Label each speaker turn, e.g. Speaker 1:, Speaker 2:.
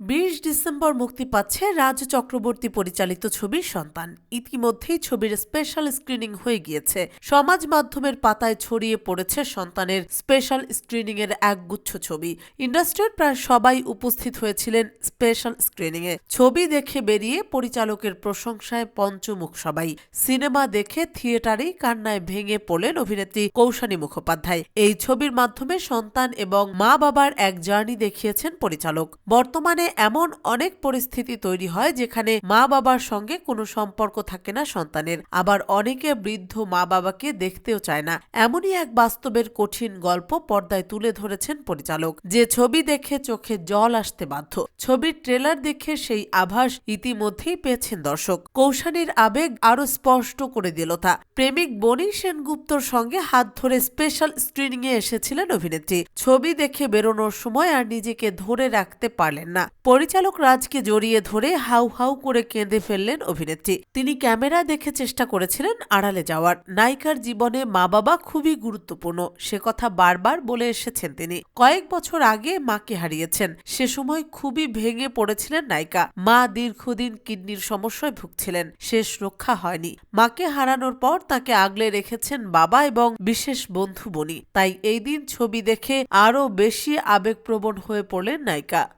Speaker 1: বিশ ডিসেম্বর মুক্তি পাচ্ছে রাজ চক্রবর্তী পরিচালিত ছবির সন্তান। ইতিমধ্যেই ছবির স্পেশাল স্ক্রিনিং হয়ে গিয়েছে। সমাজ মাধ্যমের পাতায় ছড়িয়ে পড়েছে সন্তানের স্পেশাল স্ক্রিনিং এর একগুচ্ছ ছবি। ইন্ডাস্ট্রির প্রায় সবাই উপস্থিত হয়েছিলেন স্পেশাল স্ক্রিনিং এ। ছবি দেখে বেরিয়ে পরিচালকের প্রশংসায় পঞ্চমুখ সবাই। সিনেমা দেখে থিয়েটারেই কান্নায় ভেঙে পড়লেন অভিনেত্রী কৌশানী মুখোপাধ্যায়। এই ছবির মাধ্যমে সন্তান এবং মা বাবার এক জার্নি দেখিয়েছেন পরিচালক। বর্তমানে এমন অনেক পরিস্থিতি তৈরি হয় যেখানে মা বাবার সঙ্গে কোনো সম্পর্ক থাকে না সন্তানের। আবার অনেকে বৃদ্ধ মা বাবাকে দেখতেও চায় না। এমনই এক বাস্তবের কঠিন গল্প পর্দায় তুলে ধরেছেন পরিচালক, যে ছবি দেখে চোখে জল আসতে বাধ্য। ছবির ট্রেলার দেখে সেই আভাস ইতিমধ্যেই পেয়েছেন দর্শক। কৌশানীর আবেগ আরও স্পষ্ট করে দিল তা। প্রেমিক বনি সেনগুপ্তর সঙ্গে হাত ধরে স্পেশাল স্ক্রিনিং এ এসেছিলেন অভিনেত্রী। ছবি দেখে বেরোনোর সময় আর নিজেকে ধরে রাখতে পারলেন না। পরিচালক রাজকে জড়িয়ে ধরে হাউ হাউ করে কেঁদে ফেললেন অভিনেত্রী। তিনি ক্যামেরা দেখে চেষ্টা করেছিলেন আড়ালে যাওয়ার। নায়িকার জীবনে মা বাবা খুবই গুরুত্বপূর্ণ। সে কথা বারবার বলে এসেছেন তিনি। কয়েক বছর আগে মাকে হারিয়েছেন। সে সময় খুবই ভেঙে পড়েছিলেন নায়িকা। মা দীর্ঘদিন কিডনির সমস্যায় ভুগছিলেন। শেষ রক্ষা হয়নি। মাকে হারানোর পর তাকে আগলে রেখেছেন বাবা এবং বিশেষ বন্ধু বনি। তাই এই দিন ছবি দেখে আরও বেশি আবেগপ্রবণ হয়ে পড়লেন নায়িকা।